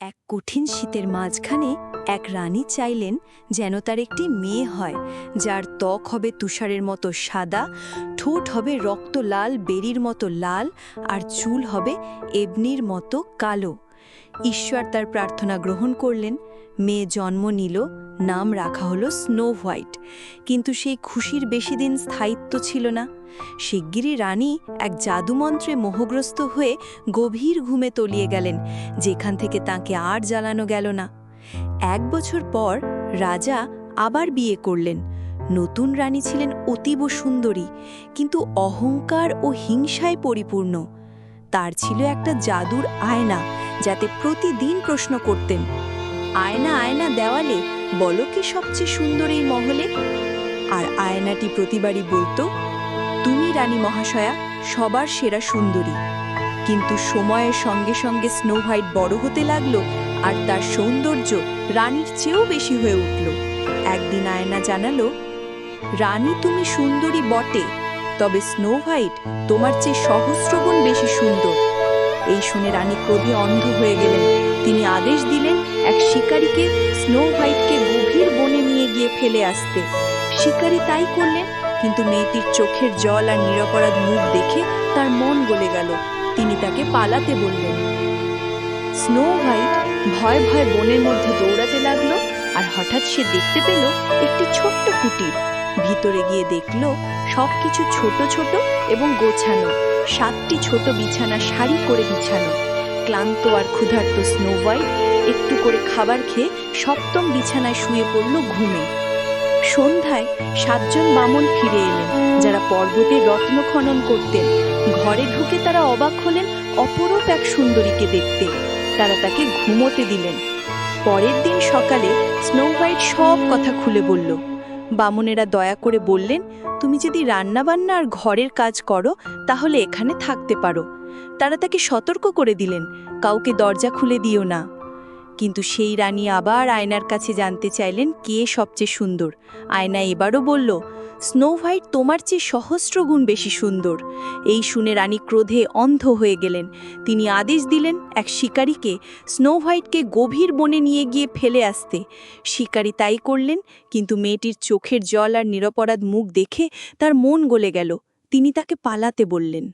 এক কঠিন শীতের মাঝখানে এক রানী চাইলেন যেন তার একটি মেয়ে হয়, যার ত্বক হবে তুষারের মতো সাদা, ঠোঁট হবে রক্ত লাল, বেরির মতো লাল, আর চুল হবে এবনির মতো কালো। ঈশ্বর তার প্রার্থনা গ্রহণ করলেন। মেয়ে জন্ম নিল, নাম রাখা হলো স্নো হোয়াইট। কিন্তু সেই খুশির বেশি দিন স্থায়িত্ব ছিল না। শিগগিরই রানী এক জাদুমন্ত্রে মোহগ্রস্ত হয়ে গভীর ঘুমে তলিয়ে গেলেন, যেখান থেকে তাকে আর জ্বালানো গেল না। এক বছর পর রাজা আবার বিয়ে করলেন। নতুন রানী ছিলেন অতীব সুন্দরী, কিন্তু অহংকার ও হিংসায় পরিপূর্ণ। তার ছিল একটা জাদুর আয়না যাতে প্রতিদিন প্রশ্ন করতেন। আয়না আয়না দেওয়ালে বলো কি সবচেয়ে সুন্দর এই মহলে? আর আয়নাটি প্রতিবারই বলতো, তুমি রানী মহাশয়া, সবার সেরা সুন্দরী। কিন্তু সময়ের সঙ্গে সঙ্গে স্নো হোয়াইট বড় হতে লাগল আর তার সৌন্দর্য রানীর চেয়েও বেশি হয়ে উঠল। একদিন আয়না জানালো, রানী তুমি সুন্দরী বটে, তবে স্নো হোয়াইট তোমার চেয়ে সহস্রগুণ বেশি সুন্দর। এই শুনে রানী ক্রোধে অন্ধ হয়ে গেলেন। তিনি আদেশ দিলেন এক শিকারীকে স্নো হোয়াইটকে গভীর বনে নিয়ে গিয়ে ফেলে আসতে। শিকারী তাই করলেন, কিন্তু মেয়েটির চোখের জল আর নিরপরাধ মুখ দেখে তার মন গলে গেল। তিনি তাকে পালাতে বললেন। স্নো হোয়াইট ভয় ভয় বনের মধ্যে দৌড়াতে লাগল আর হঠাৎ সে দেখতে পেল একটি ছোট্ট কুটির। ভিতরে গিয়ে দেখল সবকিছু ছোট ছোট এবং গোছানো। সাতটি ছোট বিছানা সারি করে বিছানো ক্লান্ত আর ক্ষুধার্ত স্নো হোয়াইট একটু করে খাবার খেয়ে সপ্তম বিছানায় শুয়ে পড়ল ঘুমে। সন্ধ্যায় সাতজন বামন ফিরে এলেন, যারা পর্বতে রত্ন খনন করতেন। ঘরে ঢুকে তারা অবাক হলেন অপরূপ এক সুন্দরীকে দেখতে। তারা তাকে ঘুমোতে দিলেন। পরের দিন সকালে স্নো হোয়াইট সব কথা খুলে বলল বামনেরা দয়া করে বললেন, তুমি যদি রান্নাবান্না আর ঘরের কাজ করো, তাহলে এখানে থাকতে পারো। তারা তাকে সতর্ক করে দিলেন, কাউকে দরজা খুলে দিও না। কিন্তু সেই রানী আবার আয়নার কাছে জানতে চাইলেন কে সবচেয়ে সুন্দর। আয়না এবারও বলল, স্নো হোয়াইট, তোমার চেয়ে সহস্র গুণ বেশি সুন্দর। এই শুনে রানী ক্রোধে অন্ধ হয়ে গেলেন। তিনি আদেশ দিলেন এক শিকারীকে স্নো হোয়াইটকে গভীর বনে নিয়ে গিয়ে ফেলে আসতে। শিকারী তাই করলেন, কিন্তু মেয়েটির চোখের জল আর নিরপরাধ মুখ দেখে তার মন গলে গেল। তিনি তাকে পালাতে বললেন।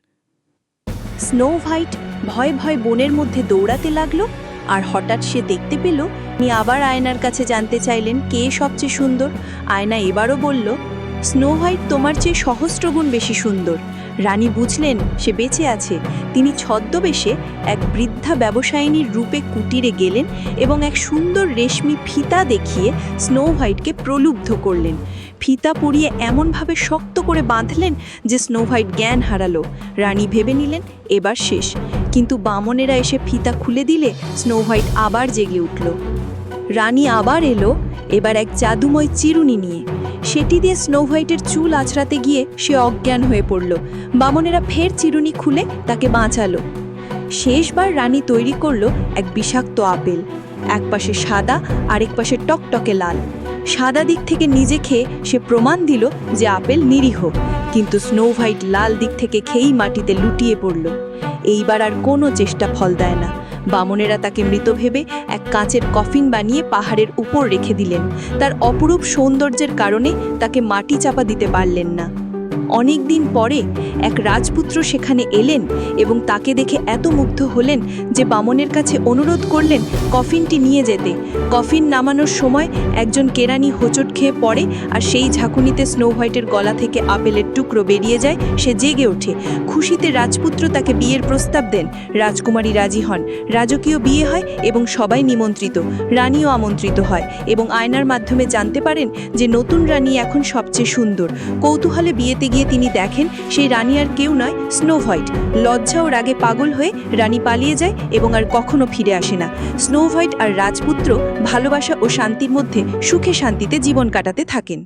স্নো হোয়াইট ভয় ভয় বনের মধ্যে দৌড়াতে লাগল আর হঠাৎ সে দেখতে পেল তিনি আবার আয়নার কাছে জানতে চাইলেন কে সবচেয়ে সুন্দর। আয়না এবারও বলল, স্নো হোয়াইট তোমার চেয়ে সহস্রগুণ বেশি সুন্দর। রানী বুঝলেন সে বেঁচে আছে। তিনি ছদ্মবেশে এক বৃদ্ধা ব্যবসায়িনীর রূপে কুটিরে গেলেন এবং এক সুন্দর রেশমি ফিতা দেখিয়ে স্নো হোয়াইটকে প্রলুব্ধ করলেন। ফিতা পরিয়ে এমনভাবে শক্ত করে বাঁধলেন যে স্নো হোয়াইট জ্ঞান হারালো। রানী ভেবে নিলেন, এবার শেষ। কিন্তু বামনেরা এসে ফিতা খুলে দিলে স্নো হোয়াইট আবার জেগে উঠল। রানী আবার এলো, এবার এক জাদুময় চিরুনি নিয়ে। সেটি দিয়ে স্নো হোয়াইটের চুল আছড়াতে গিয়ে সে অজ্ঞান হয়ে পড়ল। বামনেরা ফের চিরুনি খুলে তাকে বাঁচালো। শেষবার রানী তৈরি করল এক বিষাক্ত আপেল। এক পাশে সাদা, আরেক পাশে টকটকে লাল। সাদা দিক থেকে নিজে খেয়ে সে প্রমাণ দিল যে আপেল নিরীহ। কিন্তু স্নো হোয়াইট লাল দিক থেকে খেয়েই মাটিতে লুটিয়ে পড়ল। এইবার আর কোনো চেষ্টা ফল দেয় না। বামনেরা তাকে মৃত ভেবে এক কাঁচের কফিন বানিয়ে পাহাড়ের উপর রেখে দিলেন। তার অপরূপ সৌন্দর্যের কারণে তাকে মাটি চাপা দিতে পারলেন না। অনেক দিন পরে এক রাজপুত্র সেখানে এলেন এবং তাকে দেখে এত মুগ্ধ হলেন যে বামনের কাছে অনুরোধ করলেন কফিনটি নিয়ে যেতে। কফিন নামানোর সময় একজন কেরানি হোঁচট খেয়ে পড়ে আর সেই ঝাঁকুনিতে স্নো হোয়াইটের গলা থেকে আপেলের টুকরো বেরিয়ে যায়, সে জেগে ওঠে। খুশিতে রাজপুত্র তাকে বিয়ের প্রস্তাব দেন। রাজকুমারী রাজি হন। রাজকীয় বিয়ে হয় এবং সবাই নিমন্ত্রিত। রানীও আমন্ত্রিত হয় এবং আয়নার মাধ্যমে জানতে পারেন যে নতুন রানী এখন সবচেয়ে সুন্দর। কৌতূহলে বিয়েতে গিয়ে তিনি দেখেন সেই রানী আর কেউ নয় স্নো হোয়াইট লজ্জা ও রাগে পাগল হয়ে রানী পালিয়ে যায় এবং আর কখনো ফিরে আসে না। স্নো হোয়াইট আর রাজপুত্র ভালোবাসা ও শান্তির মধ্যে সুখে শান্তিতে জীবন কাটাতে থাকেন।